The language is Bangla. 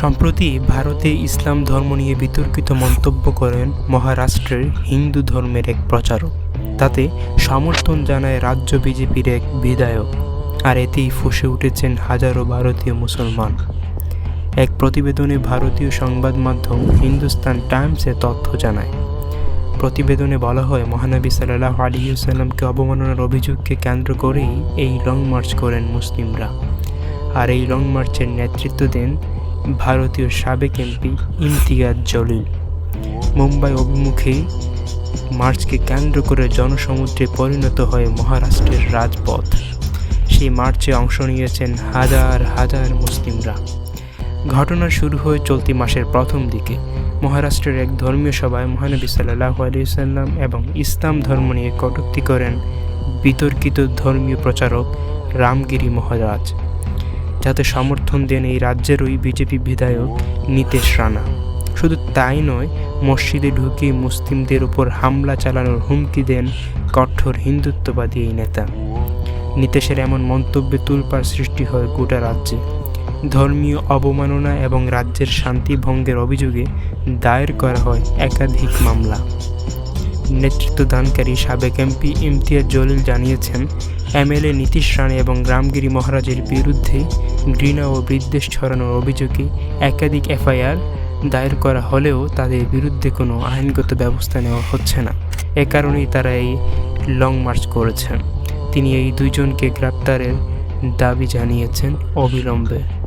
সম্প্রতি ভারতে ইসলাম ধর্ম নিয়ে বিতর্কিত মন্তব্য করেন মহারাষ্ট্রের হিন্দু ধর্মের এক প্রচারক। তাতে সমর্থন জানায় রাজ্য বিজেপির এক বিধায়ক, আর এতেই ফুসে উঠেছেন হাজারো ভারতীয় মুসলমান। এক প্রতিবেদনে ভারতীয় সংবাদ মাধ্যম হিন্দুস্তান টাইমসে তথ্য জানায়, প্রতিবেদনে বলা হয়, মহানবী সাল্লাহ আলিউসাল্লামকে অবমাননার অভিযোগকে কেন্দ্র করেই এই লং মার্চ করেন মুসলিমরা। আর এই লং মার্চের নেতৃত্ব দেন ভারতীয় সাবেক এমপি ইমতিয়াজ জলিল। মুম্বাই অভিমুখেই মার্চকে কেন্দ্র করে জনসমুদ্রে পরিণত হয় মহারাষ্ট্রের রাজপথ। সেই মার্চে অংশ নিয়েছেন হাজার হাজার মুসলিমরা। ঘটনা শুরু হয় চলতি মাসের প্রথম দিকে মহারাষ্ট্রের এক ধর্মীয় সভায় মহানবী সাল্লাহ আলিয়াল্লাম এবং ইসলাম ধর্ম নিয়ে কটূক্তি করেন বিতর্কিত ধর্মীয় প্রচারক রামগিরি মহারাজ। যাতে সমর্থন দেন এই রাজ্যেরই বিজেপি বিধায়ক নীতেশ রানা। শুধু তাই নয়, মসজিদে ঢুকে মুসলিমদের উপর হামলা চালানোর হুমকি দেন কঠোর হিন্দুত্ববাদী এই নেতা। নীতেশের এমন মন্তব্যে তুলপার সৃষ্টি হয় গোটা রাজ্যে। ধর্মীয় অবমাননা এবং রাজ্যের শান্তি ভঙ্গের অভিযোগে দায়ের করা হয় একাধিক মামলা। নেতৃত্বদানকারী সাবেক এমপি ইমতিয়াজ জলিল জানিয়েছেন, এমএলএ নীতিশ রানে এবং রামগিরি মহারাজের বিরুদ্ধে ঘৃণা ও বিদ্বেষ ছড়ানোর অভিযোগে একাধিক এফআইআর দায়ের করা হলেও তাদের বিরুদ্ধে কোনো আইনগত ব্যবস্থা নেওয়া হচ্ছে না। এ কারণেই তারা এই লং মার্চ করেছেন। তিনি এই দুইজনকে গ্রেপ্তারের দাবি জানিয়েছেন অবিলম্বে।